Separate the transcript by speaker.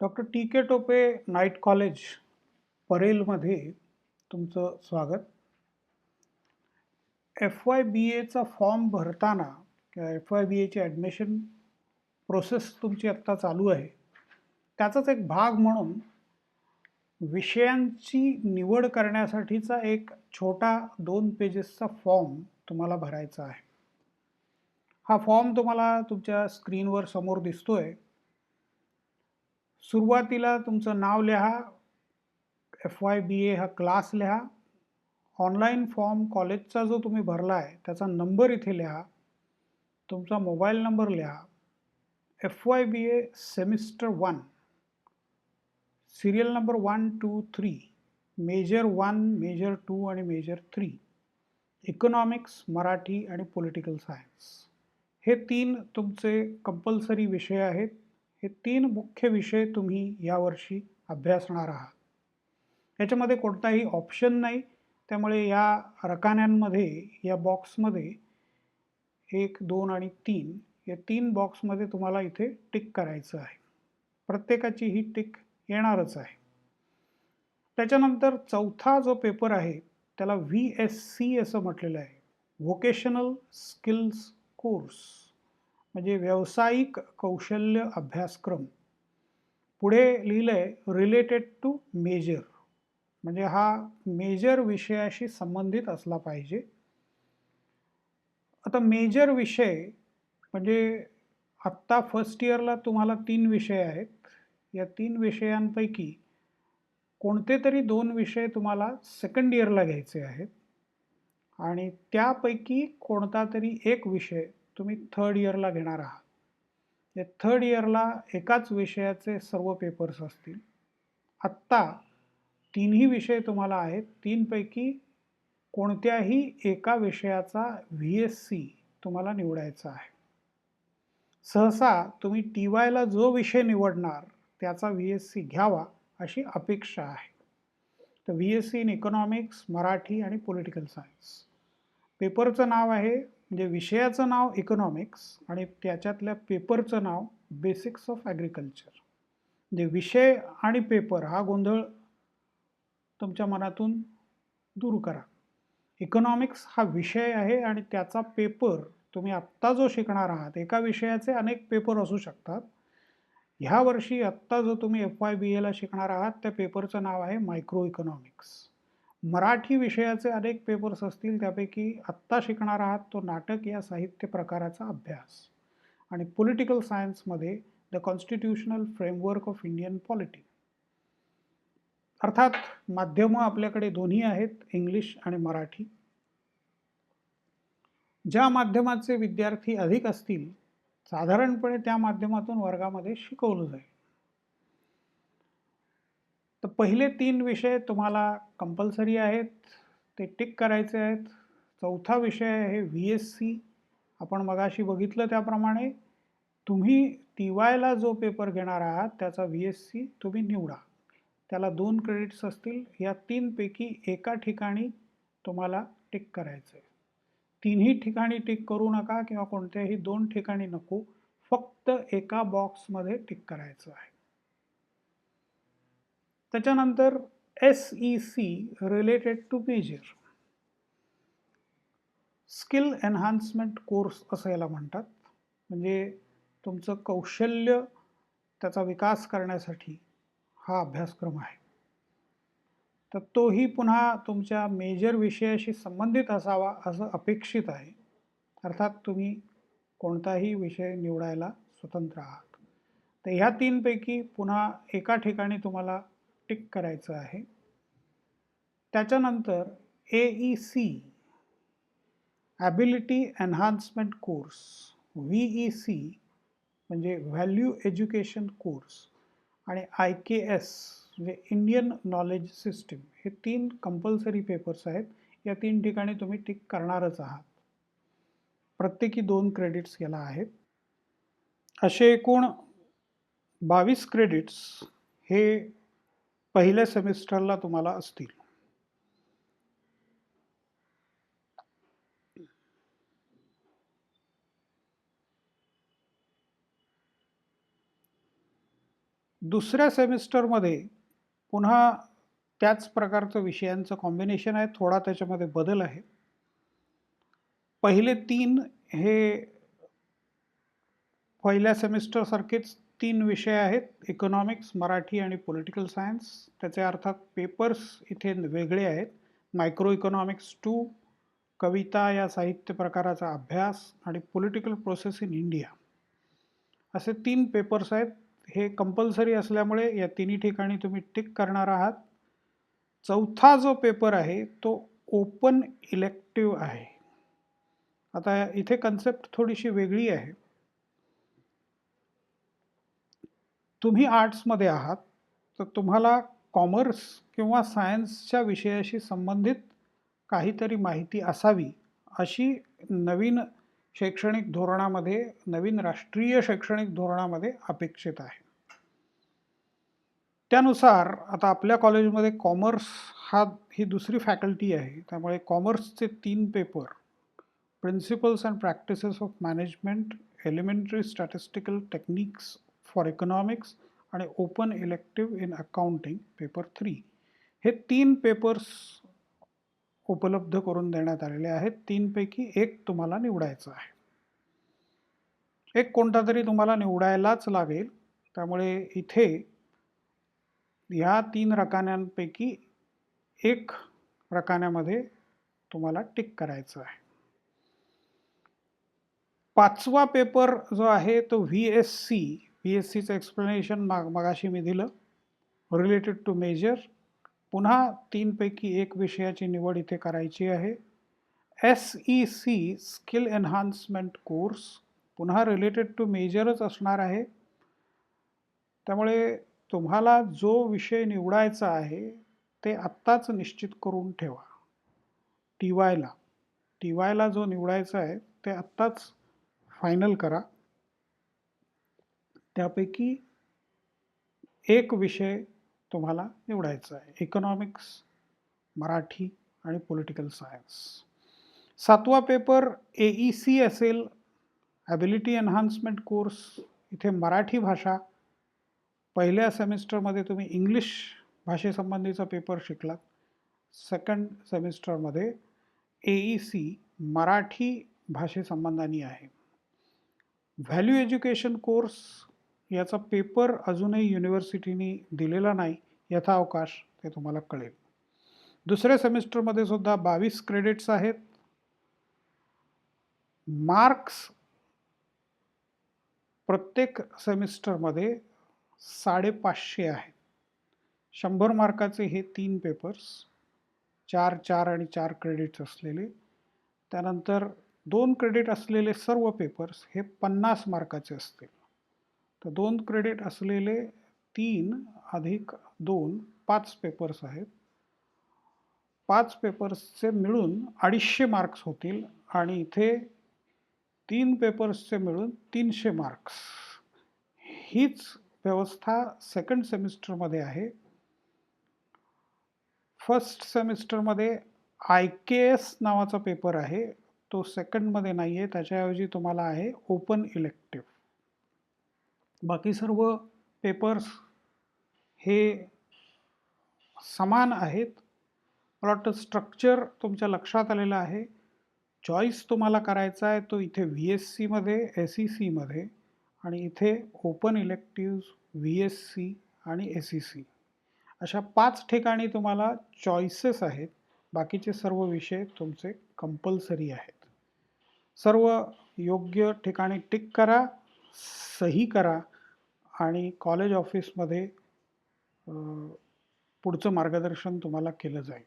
Speaker 1: Doctor T K Tope night college परेलमध्ये तुमचं स्वागत. F Y B एचा फॉर्म भरताना किंवा एफ वाय बी एची ॲडमिशन प्रोसेस तुमची आत्ता चालू आहे. त्याचाच एक भाग म्हणून विषयांची निवड करण्यासाठीचा एक छोटा दोन पेजेसचा फॉर्म तुम्हाला भरायचा आहे. हा फॉर्म तुम्हाला तुमच्या स्क्रीनवर समोर दिसतोय. सुरुवातीला तुमचं नाव लिहा एफ वाय बी ए हा क्लास लिहा. ऑनलाईन फॉर्म कॉलेजचा जो तुम्ही भरला आहे त्याचा नंबर इथे लिहा. तुमचा मोबाईल नंबर लिहा. F Y B A semester one serial number one two three major one major two आणि मेजर थ्री इकॉनॉमिक्स मराठी आणि पॉलिटिकल सायन्स हे तीन तुमचे कंपल्सरी विषय आहेत. हे तीन मुख्य विषय तुम्ही यावर्षी अभ्यासणार आहात. याच्यामध्ये कोणताही ऑप्शन नाही. त्यामुळे या रकान्यांमध्ये या बॉक्समध्ये एक दोन आणि तीन या तीन बॉक्समध्ये तुम्हाला इथे टिक करायचं आहे. प्रत्येकाची ही टिक येणारच आहे. त्याच्यानंतर चौथा जो पेपर आहे त्याला व्ही एस सी असं म्हटलेलं आहे. व्होकेशनल स्किल्स कोर्स म्हणजे व्यावसायिक कौशल्य अभ्यासक्रम. पुढे लिहिलं आहे रिलेटेड टू मेजर म्हणजे हा मेजर विषयाशी संबंधित असला पाहिजे. आता मेजर विषय म्हणजे आत्ता फर्स्ट इयरला तुम्हाला तीन विषय आहेत. या तीन विषयांपैकी कोणते तरी दोन विषय तुम्हाला सेकंड इयरला घ्यायचे आहेत. आणि त्यापैकी कोणता तरी एक विषय तुम्ही थर्ड इयरला घेणार आहात. म्हणजे थर्ड इयरला एकाच विषयाचे सर्व पेपर्स असतील. आत्ता तीनही विषय तुम्हाला आहेत. तीनपैकी कोणत्याही एका विषयाचा व्ही एस सी तुम्हाला निवडायचा आहे. सहसा तुम्ही टी वायला जो विषय निवडणार त्याचा व्ही एस सी घ्यावा अशी अपेक्षा आहे. तर V S C in economics Marathi आणि पॉलिटिकल सायन्स पेपरचं नाव आहे म्हणजे विषयाचं नाव इकॉनॉमिक्स आणि त्याच्यातल्या पेपरचं नाव बेसिक्स ऑफ ॲग्रिकल्चर म्हणजे विषय आणि पेपर हा गोंधळ तुमच्या मनातून दूर करा. इकॉनॉमिक्स हा विषय आहे आणि त्याचा पेपर तुम्ही आत्ता जो शिकणार आहात एका विषयाचे अनेक पेपर असू शकतात. ह्या वर्षी आत्ता जो तुम्ही एफ वाय बी एला शिकणार आहात त्या पेपरचं नाव आहे मायक्रो इकॉनॉमिक्स मराठी विषयाचे अनेक पेपर्स असतील त्यापैकी आत्ता शिकणार आहात तो नाटक या साहित्य प्रकाराचा अभ्यास. आणि पॉलिटिकल सायन्समध्ये the constitutional framework of Indian polity अर्थात माध्यमं आपल्याकडे दोन्ही आहेत इंग्लिश आणि मराठी. ज्या माध्यमाचे विद्यार्थी अधिक असतील साधारणपणे त्या माध्यमातून वर्गामध्ये शिकवलं जाईल. तर पहिले तीन विषय तुम्हाला कंपल्सरी आहेत ते टिक करायचे आहेत. चौथा विषय आहे व्ही एस सी आपण मगाशी बघितलं त्याप्रमाणे. तुम्ही टी वायला जो पेपर घेणार आहात त्याचा व्ही एस सी तुम्ही निवडा. त्याला दोन क्रेडिट्स असतील. या तीनपैकी एका ठिकाणी तुम्हाला टिक करायचं आहे तिन्ही ठिकाणी टिक करू नका किंवा कोणत्याही दोन ठिकाणी नको. फक्त एका बॉक्समध्ये टिक करायचं आहे. त्याच्यानंतर S E C related to major skill enhancement course असं याला म्हणतात. म्हणजे तुमचं कौशल्य त्याचा विकास करण्यासाठी हा अभ्यासक्रम आहे. तर तोही पुन्हा तुमच्या मेजर विषयाशी संबंधित असावा असं अपेक्षित आहे. अर्थात तुम्ही कोणताही विषय निवडायला स्वतंत्र आहात. तर ह्या तीनपैकी पुन्हा एका ठिकाणी तुम्हाला टिक करायचं आहे. त्याच्यानंतर A E C ability enhancement course V E C म्हणजे व्हॅल्यू एज्युकेशन कोर्स आणि आय के एस म्हणजे इंडियन नॉलेज सिस्टीम हे तीन कंपल्सरी पेपर्स आहेत. या तीन ठिकाणी तुम्ही टिक करणारच आहात. प्रत्येकी दोन क्रेडिट्स याला आहेत. असे एकूण बावीस क्रेडिट्स हे पहिल्या सेमिस्टरला तुम्हाला असतील. दुसऱ्या सेमिस्टरमध्ये पुन्हा त्याच प्रकारचं विषयांचं कॉम्बिनेशन आहे थोडा त्याच्यामध्ये बदल आहे. पहिले तीन हे पहिल्या सेमिस्टरसारखेच तीन विषय आहेत. इकॉनॉमिक्स मराठी आणि पॉलिटिकल सायन्स त्याचे अर्थात पेपर्स इथे वेगळे आहेत. मायक्रो इकॉनॉमिक्स टू कविता या साहित्य प्रकाराचा अभ्यास आणि पॉलिटिकल प्रोसेस इन इंडिया असे तीन पेपर्स आहेत. हे कंपल्सरी असल्यामुळे या तिन्ही ठिकाणी तुम्ही टिक करणार आहात. चौथा जो पेपर आहे तो ओपन इलेक्टिव्ह आहे. आता इथे कन्सेप्ट थोडीशी वेगळी आहे. तुम्ही आर्ट्समध्ये आहात तर तुम्हाला कॉमर्स किंवा सायन्सच्या विषयाशी संबंधित काहीतरी माहिती असावी अशी नवीन शैक्षणिक धोरणामध्ये नवीन राष्ट्रीय शैक्षणिक धोरणामध्ये अपेक्षित आहे. त्यानुसार आता आपल्या कॉलेजमध्ये कॉमर्स हा ही दुसरी फॅकल्टी आहे. त्यामुळे कॉमर्सचे तीन paper principles and practices of management elementary statistical techniques for economics आणि open elective in accounting paper three. हे तीन पेपर्स उपलब्ध करून देण्यात आलेले आहेत. तीनपैकी एक तुम्हाला निवडायचं आहे. एक कोणता तरी तुम्हाला निवडायलाच लागेल. त्यामुळे इथे ह्या तीन रकान्यांपैकी एक रकान्यामध्ये तुम्हाला टिक करायचं आहे. पाचवा पेपर जो आहे तो V S C. P S सीचं एक्सप्लेनेशन माग मगाशी मी दिलं. रिलेटेड टू मेजर पुन्हा तीनपैकी एक विषयाची निवड इथे करायची आहे. S E C skill enhancement course पुन्हा रिलेटेड टू मेजरच असणार आहे. त्यामुळे तुम्हाला जो विषय निवडायचा आहे ते आत्ताच निश्चित करून ठेवा. टी वायला टी वायला जो निवडायचा आहे ते आत्ताच फायनल करा. त्यापैकी एक विषय तुम्हाला निवडायचा आहे. इकॉनॉमिक्स मराठी आणि पॉलिटिकल सायन्स सातवा पेपर ए ई सी असेल. ॲबिलिटी एन्हान्समेंट कोर्स इथे मराठी भाषा. पहिल्या सेमिस्टरमध्ये तुम्ही इंग्लिश भाषेसंबंधीचा पेपर शिकलात. सेकंड सेमिस्टरमध्ये ए ई सी मराठी भाषेसंबंधाने आहे. व्हॅल्यू एज्युकेशन कोर्स याचा पेपर अजूनही युनिव्हर्सिटीने दिलेला नाही यथावकाश ते तुम्हाला कळेल. दुसऱ्या सेमिस्टरमध्ये सुद्धा बावीस क्रेडिट्स आहेत. मार्क्स प्रत्येक सेमिस्टरमध्ये साडेपाचशे आहेत. शंभर मार्काचे हे तीन पेपर्स चार चार आणि चार क्रेडिट्स असलेले. त्यानंतर दोन क्रेडिट असलेले सर्व पेपर्स हे पन्नास मार्काचे असतील. तर दोन क्रेडिट असलेले तीन अधिक दोन पाच पेपर्स आहेत. पाच पेपर्सचे मिळून अडीचशे मार्क्स होतील आणि इथे तीन पेपर्सचे मिळून तीनशे मार्क्स हीच व्यवस्था सेकंड सेमिस्टरमध्ये आहे. फर्स्ट सेमिस्टरमध्ये आय के एस नावाचा पेपर आहे. तो सेकंडमध्ये नाही आहे त्याच्याऐवजी तुम्हाला आहे ओपन इलेक्टिव्ह बाकी सर्व पेपर्स हे समान आहेत. मला वाटतं स्ट्रक्चर तुमच्या लक्षात आलेलं आहे. चॉईस तुम्हाला करायचा आहे तो इथे व्ही एस सीमध्ये एस सी सीमध्ये आणि इथे open elective V S C आणि एस सी सी अशा पाच ठिकाणी तुम्हाला चॉईसेस आहेत. बाकीचे सर्व विषय तुमचे कंपल्सरी आहेत. सर्व योग्य ठिकाणी टिक करा सही करा. आणि कॉलेज ऑफिसमध्ये पुढचं मार्गदर्शन तुम्हाला केलं जाईल.